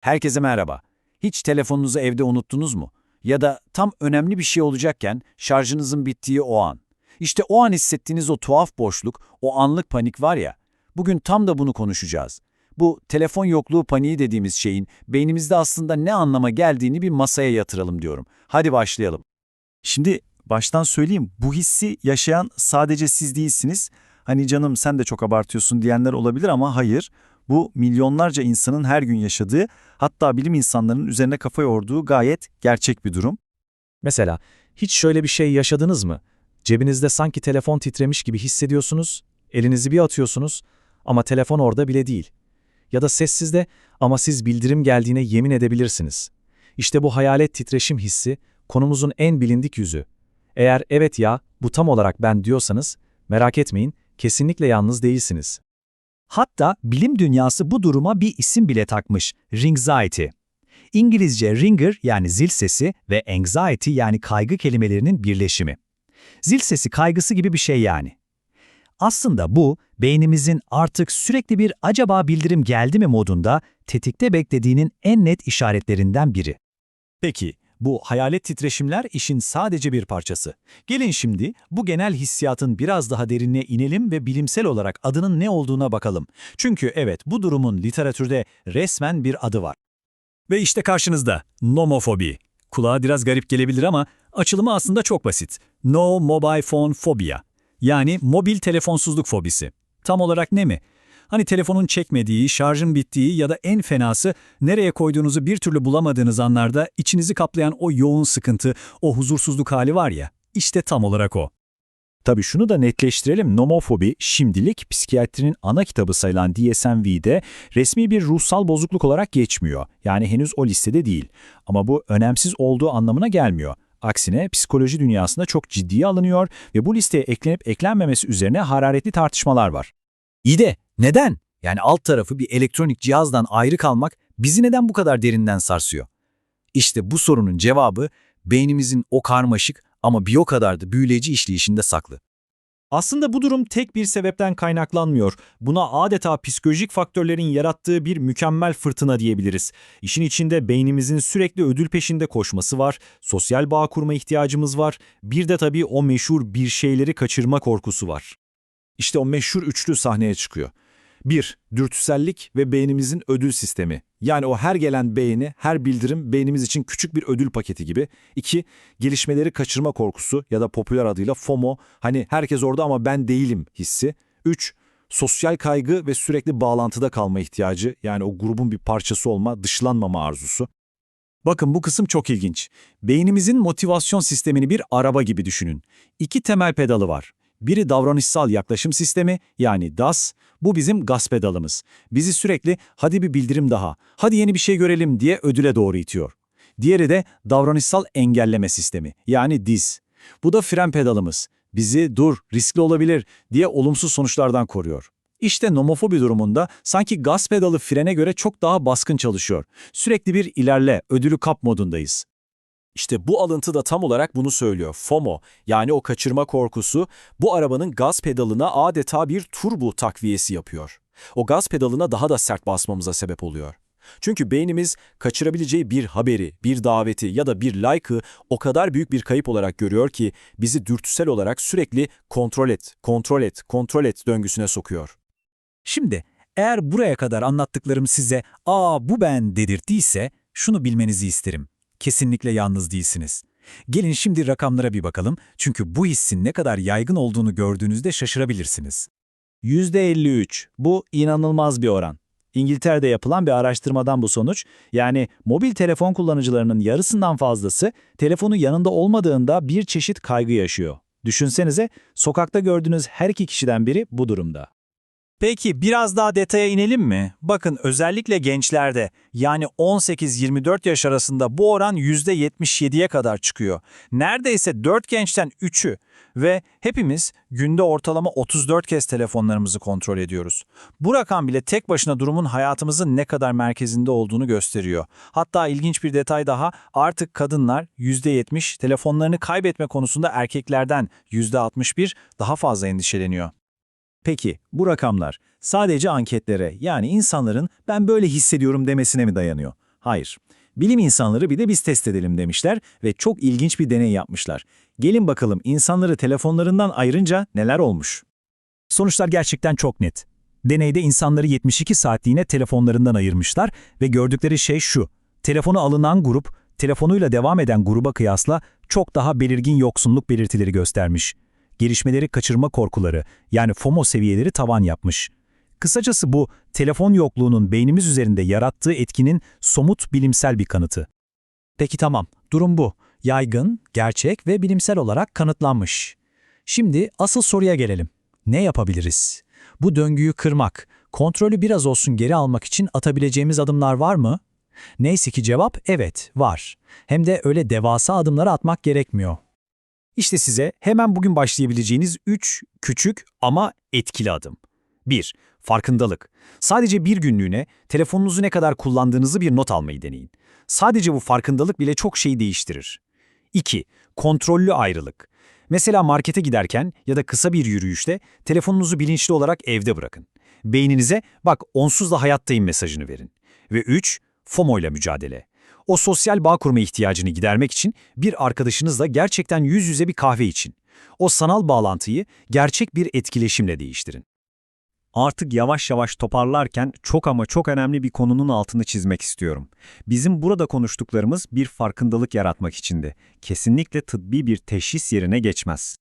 Herkese merhaba. Hiç telefonunuzu evde unuttunuz mu? Ya da tam önemli bir şey olacakken şarjınızın bittiği o an. İşte o an hissettiğiniz o tuhaf boşluk, o anlık panik var ya. Bugün tam da bunu konuşacağız. Bu telefon yokluğu paniği dediğimiz şeyin beynimizde aslında ne anlama geldiğini bir masaya yatıralım diyorum. Hadi başlayalım. Şimdi baştan söyleyeyim bu hissi yaşayan sadece siz değilsiniz. Hani canım sen de çok abartıyorsun diyenler olabilir ama hayır. Bu milyonlarca insanın her gün yaşadığı hatta bilim insanlarının üzerine kafa yorduğu gayet gerçek bir durum. Mesela hiç şöyle bir şey yaşadınız mı? Cebinizde sanki telefon titremiş gibi hissediyorsunuz, elinizi bir atıyorsunuz ama telefon orada bile değil. Ya da sessizde ama siz bildirim geldiğine yemin edebilirsiniz. İşte bu hayalet titreşim hissi konumuzun en bilindik yüzü. Eğer evet ya bu tam olarak ben diyorsanız merak etmeyin kesinlikle yalnız değilsiniz. Hatta bilim dünyası bu duruma bir isim bile takmış, ringxiety. İngilizce ringer yani zil sesi ve anxiety yani kaygı kelimelerinin birleşimi. Zil sesi kaygısı gibi bir şey yani. Aslında bu, beynimizin artık sürekli bir acaba bildirim geldi mi modunda tetikte beklediğinin en net işaretlerinden biri. Peki bu hayalet titreşimler işin sadece bir parçası. Gelin şimdi bu genel hissiyatın biraz daha derinine inelim ve bilimsel olarak adının ne olduğuna bakalım. Çünkü evet bu durumun literatürde resmen bir adı var. Ve işte karşınızda nomofobi. Kulağa biraz garip gelebilir ama açılımı aslında çok basit. No Mobile Phone Phobia. Yani mobil telefonsuzluk fobisi. Tam olarak ne mi? Hani telefonun çekmediği, şarjın bittiği ya da en fenası nereye koyduğunuzu bir türlü bulamadığınız anlarda içinizi kaplayan o yoğun sıkıntı, o huzursuzluk hali var ya, işte tam olarak o. Tabii şunu da netleştirelim, nomofobi şimdilik psikiyatrinin ana kitabı sayılan DSM-V'de resmi bir ruhsal bozukluk olarak geçmiyor. Yani henüz o listede değil. Ama bu önemsiz olduğu anlamına gelmiyor. Aksine psikoloji dünyasında çok ciddiye alınıyor ve bu listeye eklenip eklenmemesi üzerine hararetli tartışmalar var. İyi de neden? Yani alt tarafı bir elektronik cihazdan ayrı kalmak bizi neden bu kadar derinden sarsıyor? İşte bu sorunun cevabı beynimizin o karmaşık ama bir o kadar da büyüleyici işleyişinde saklı. Aslında bu durum tek bir sebepten kaynaklanmıyor. Buna adeta psikolojik faktörlerin yarattığı bir mükemmel fırtına diyebiliriz. İşin içinde beynimizin sürekli ödül peşinde koşması var, sosyal bağ kurma ihtiyacımız var, bir de tabii o meşhur bir şeyleri kaçırma korkusu var. İşte o meşhur üçlü sahneye çıkıyor. 1. Dürtüsellik ve beynimizin ödül sistemi. Yani o her gelen beğeni, her bildirim beynimiz için küçük bir ödül paketi gibi. 2. Gelişmeleri kaçırma korkusu ya da popüler adıyla FOMO. Hani herkes orada ama ben değilim hissi. 3. Sosyal kaygı ve sürekli bağlantıda kalma ihtiyacı. Yani o grubun bir parçası olma, dışlanmama arzusu. Bakın bu kısım çok ilginç. Beynimizin motivasyon sistemini bir araba gibi düşünün. İki temel pedalı var. Biri davranışsal yaklaşım sistemi yani DAS, bu bizim gaz pedalımız. Bizi sürekli hadi bir bildirim daha, hadi yeni bir şey görelim diye ödüle doğru itiyor. Diğeri de davranışsal engelleme sistemi yani DIS. Bu da fren pedalımız. Bizi dur, riskli olabilir diye olumsuz sonuçlardan koruyor. İşte nomofobi durumunda sanki gaz pedalı frene göre çok daha baskın çalışıyor. Sürekli bir ilerle, ödülü kap modundayız. İşte bu alıntı da tam olarak bunu söylüyor. FOMO yani o kaçırma korkusu bu arabanın gaz pedalına adeta bir turbo takviyesi yapıyor. O gaz pedalına daha da sert basmamıza sebep oluyor. Çünkü beynimiz kaçırabileceği bir haberi, bir daveti ya da bir like'ı o kadar büyük bir kayıp olarak görüyor ki bizi dürtüsel olarak sürekli kontrol et, kontrol et, kontrol et döngüsüne sokuyor. Şimdi eğer buraya kadar anlattıklarım size ''Aa bu ben'' dedirttiyse şunu bilmenizi isterim. Kesinlikle yalnız değilsiniz. Gelin şimdi rakamlara bir bakalım çünkü bu hissin ne kadar yaygın olduğunu gördüğünüzde şaşırabilirsiniz. %53. Bu inanılmaz bir oran. İngiltere'de yapılan bir araştırmadan bu sonuç, yani mobil telefon kullanıcılarının yarısından fazlası telefonu yanında olmadığında bir çeşit kaygı yaşıyor. Düşünsenize, sokakta gördüğünüz her iki kişiden biri bu durumda. Peki biraz daha detaya inelim mi? Bakın özellikle gençlerde yani 18-24 yaş arasında bu oran %77'ye kadar çıkıyor. Neredeyse 4 gençten 3'ü ve hepimiz günde ortalama 34 kez telefonlarımızı kontrol ediyoruz. Bu rakam bile tek başına durumun hayatımızın ne kadar merkezinde olduğunu gösteriyor. Hatta ilginç bir detay daha artık kadınlar %70 telefonlarını kaybetme konusunda erkeklerden %61 daha fazla endişeleniyor. Peki bu rakamlar sadece anketlere yani insanların ben böyle hissediyorum demesine mi dayanıyor? Hayır. Bilim insanları bir de biz test edelim demişler ve çok ilginç bir deney yapmışlar. Gelin bakalım insanları telefonlarından ayırınca neler olmuş. Sonuçlar gerçekten çok net. Deneyde insanları 72 saatliğine telefonlarından ayırmışlar ve gördükleri şey şu. Telefonu alınan grup, telefonuyla devam eden gruba kıyasla çok daha belirgin yoksunluk belirtileri göstermiş. Gelişmeleri kaçırma korkuları, yani FOMO seviyeleri tavan yapmış. Kısacası bu, telefon yokluğunun beynimiz üzerinde yarattığı etkinin somut bilimsel bir kanıtı. Peki tamam, durum bu. Yaygın, gerçek ve bilimsel olarak kanıtlanmış. Şimdi asıl soruya gelelim. Ne yapabiliriz? Bu döngüyü kırmak, kontrolü biraz olsun geri almak için atabileceğimiz adımlar var mı? Neyse ki cevap evet, var. Hem de öyle devasa adımları atmak gerekmiyor. İşte size hemen bugün başlayabileceğiniz 3 küçük ama etkili adım. 1. Farkındalık. Sadece bir günlüğüne telefonunuzu ne kadar kullandığınızı bir not almayı deneyin. Sadece bu farkındalık bile çok şeyi değiştirir. 2. Kontrollü ayrılık. Mesela markete giderken ya da kısa bir yürüyüşte telefonunuzu bilinçli olarak evde bırakın. Beyninize bak onsuz da hayattayım mesajını verin. Ve 3. FOMO ile mücadele. O sosyal bağ kurma ihtiyacını gidermek için bir arkadaşınızla gerçekten yüz yüze bir kahve için. O sanal bağlantıyı gerçek bir etkileşimle değiştirin. Artık yavaş yavaş toparlarken çok ama çok önemli bir konunun altını çizmek istiyorum. Bizim burada konuştuklarımız bir farkındalık yaratmak içindi. Kesinlikle tıbbi bir teşhis yerine geçmez.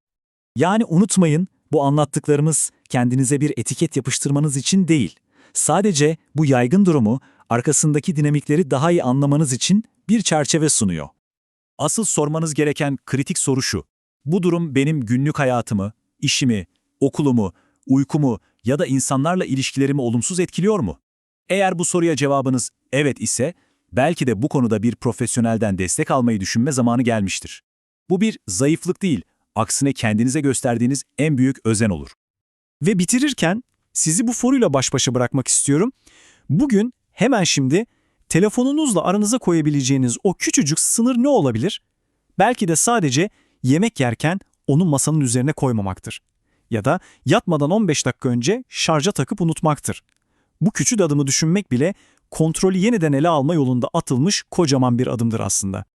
Yani unutmayın, bu anlattıklarımız kendinize bir etiket yapıştırmanız için değil. Sadece bu yaygın durumu, arkasındaki dinamikleri daha iyi anlamanız için bir çerçeve sunuyor. Asıl sormanız gereken kritik soru şu. Bu durum benim günlük hayatımı, işimi, okulumu, uykumu ya da insanlarla ilişkilerimi olumsuz etkiliyor mu? Eğer bu soruya cevabınız evet ise, belki de bu konuda bir profesyonelden destek almayı düşünme zamanı gelmiştir. Bu bir zayıflık değil, aksine kendinize gösterdiğiniz en büyük özen olur. Ve bitirirken sizi bu soruyla baş başa bırakmak istiyorum. Bugün hemen şimdi telefonunuzla aranıza koyabileceğiniz o küçücük sınır ne olabilir? Belki de sadece yemek yerken onu masanın üzerine koymamaktır. Ya da yatmadan 15 dakika önce şarja takıp unutmaktır. Bu küçük adımı düşünmek bile kontrolü yeniden ele alma yolunda atılmış kocaman bir adımdır aslında.